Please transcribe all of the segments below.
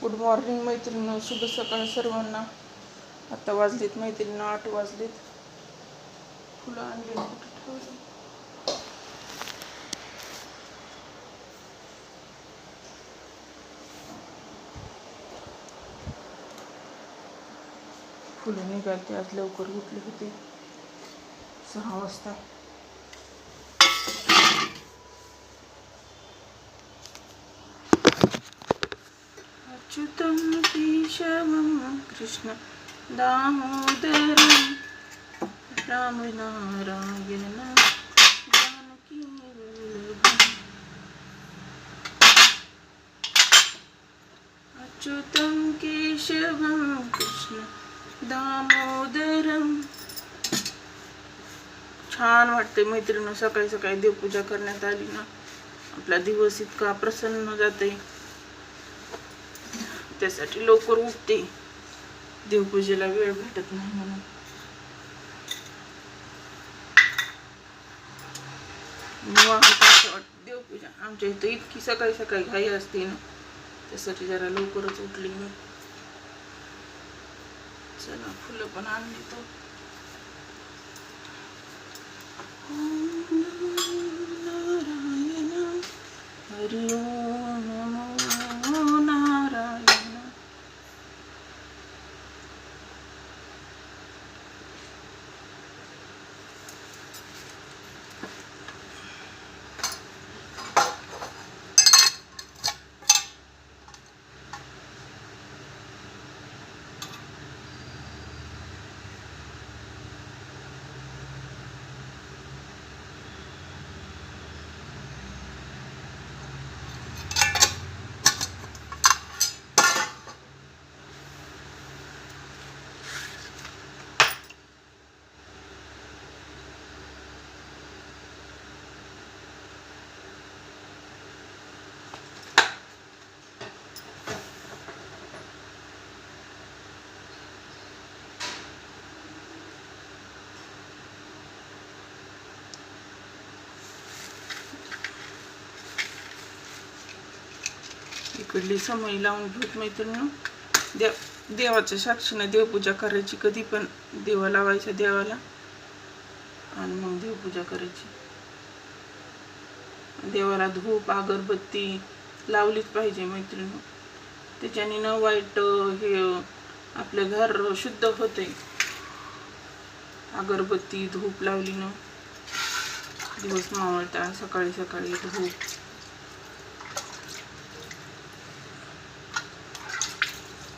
Good morning मैत्रिणी शुभ सकाळ सर्वांना. आता वाजलीत मैत्रिणी आठ वाजलीत. फुलं आणली ठेवली? फुलं निघाली आज लवकर उठले होते. सहा वाजता. अच्युतं केशवं कृष्ण दामोदरं रामनारायण जानकी वल्लभम्. अच्युतं केशवं कृष्ण दामोदरं। छान वाटते मैत्रिणी सकाळी सकाळी देवपूजा करण्यात आली ना. आपला दिवस इतका प्रसन्न जाते त्यासाठी लवकर उठते. देवपूजेला वेळ भेटत नाही म्हणून. देवपूजा आमच्या इथं इतकी सकाळी सकाळी घाई असते ना. त्यासाठी जरा लवकरच उठली मी. चला फुलं पण आणली तो नारायण हरि ओम नमो नारायण इकडली समय लावून घेत मैत्रिणी देव देवाच्या साक्षीनं देवपूजा करायची कधी पण. देवा लावायच्या देवाला. आणि मग देवपूजा करायची. देवाला धूप अगरबत्ती लावलीच पाहिजे मैत्रिणी त्याच्याने न वाईट हे आपलं घर शुद्ध होते अगरबत्ती धूप लावली ना. दिवस मावळता सकाळी सकाळी धूप.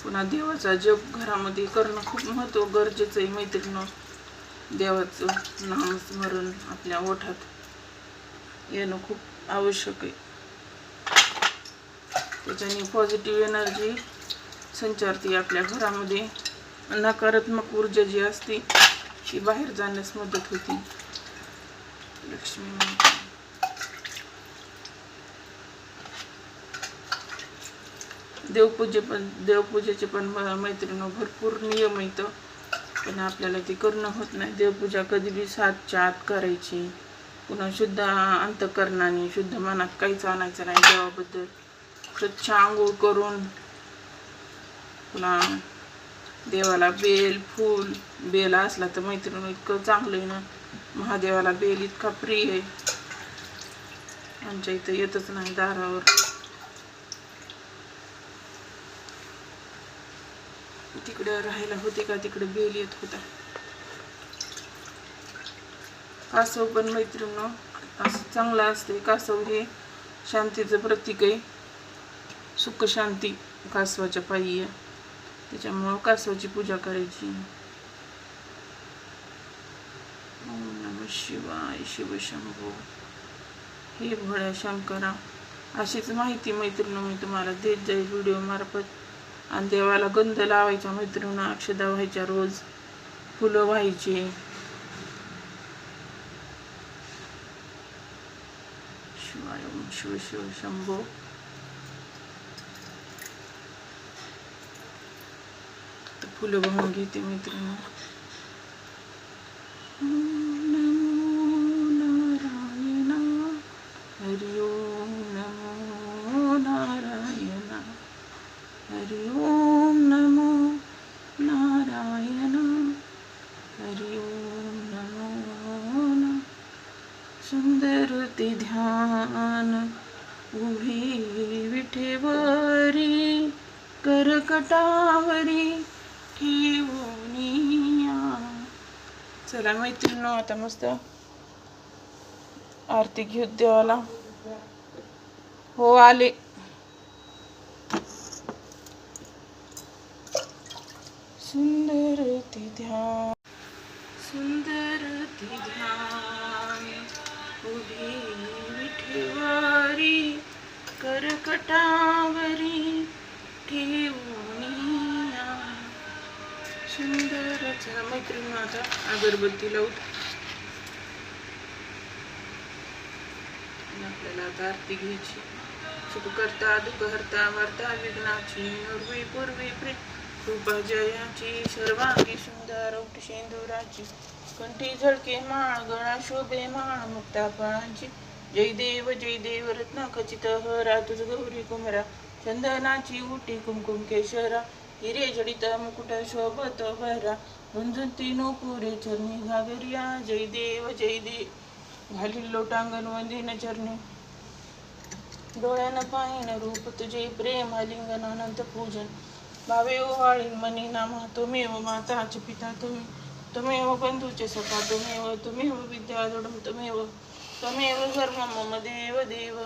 पुन्हा देवाचा जप घरामध्ये करणं खूप महत्त्व गरजेचं आहे. मैत्रिणं देवाचं नामस्मरण आपल्या ओठात येणं खूप आवश्यक आहे. त्याच्याने पॉझिटिव्ह एनर्जी संचारते आपल्या घरामध्ये. नकारात्मक ऊर्जा जी असते ती बाहेर जाण्यास मदत होती. लक्ष्मी देवपूजे पण देवपूजेचे पण म- मैत्रिणी भरपूर नियम आहेत. पण आपल्याला ते करणं होत नाही. देवपूजा कधी बी सातच्या आत करायची. पुन्हा शुद्ध अंतकरणाने शुद्ध मनात काहीच आणायचं नाही देवाबद्दल. स्वच्छ आंघोळ करून पुन्हा देवाला बेल फूल बेल असला तर मैत्रिणी इतकं चांगलं आहे ना. महादेवाला बेल इतका प्रिय आहे. आमच्या इथं येतच नाही दारावर. तिकडं राहायला होते का? तिकडं बेल येत होता. कासव पण मैत्रीण असं चांगलं असते कासव हे शांतीचं प्रतीक आहे. सुख शांती कासवाच्या पायी आहे. त्याच्यामुळं कासवाची पूजा करायची. नम शिवाय शिवशंभो हे भोळ्या शंकरा. अशीच माहिती मैत्रीण मी तुम्हाला देत जाईल व्हिडिओ मार्फत. आणि देवाला गंध लावायच्या मैत्रिणी अक्षदा व्हायच्या रोज. फुलं व्हायचे. शिवाय शिव शिव शंभो. फुलं वाहून घेते मैत्रिणी हरि ओम नमो नारायण हरि ओम नमो नारायण हरि ओम नमो न सुंदर ते ध्यान उभी विठेवरी करकटावरी ठेवूनिया चला मैत्रिणी आता मस्त आरती घेऊ देवाला. हो आले. सुंदर ती ध्यान सुंदर ती ध्यान. करकटावरी ठेवूनिया सुंदर चला मैत्रिणी आता अगरबत्ती लावून आपल्याला आता आरती घ्यायची. सुख करता दुःख हरता वार्ता विघ्नाची उर्वी पूर्वी प्रे कृपा जयाची सर्वांगी सुंदर औट शेंदुराची. कंठी झळके माळ गळा शोभे माळ मुक्ता फळांची जय देव जय देव रत्न खचित हरा तुझ गौरी कुमरा चंदनाची उटी कुमकुम केशरा हिरे जडित मुकुट शोभत भरा मुंजुती नोपुरे चरणी घागरिया जय देव जय देव घालील लोटांगण वंदिन चरणी. डोळ्यानं पाहिन रूप तुझे प्रेम आलिंगन अनंत पूजन. भावे ओवाळी मनी नामा तुम्हेव माताचे पिता तुम्ही तुम्हेव बंधूचे सखा तुम्हेव तुम्हेव विद्या जोडम तुम्हेव त्वमेव सर्व मम देव देव।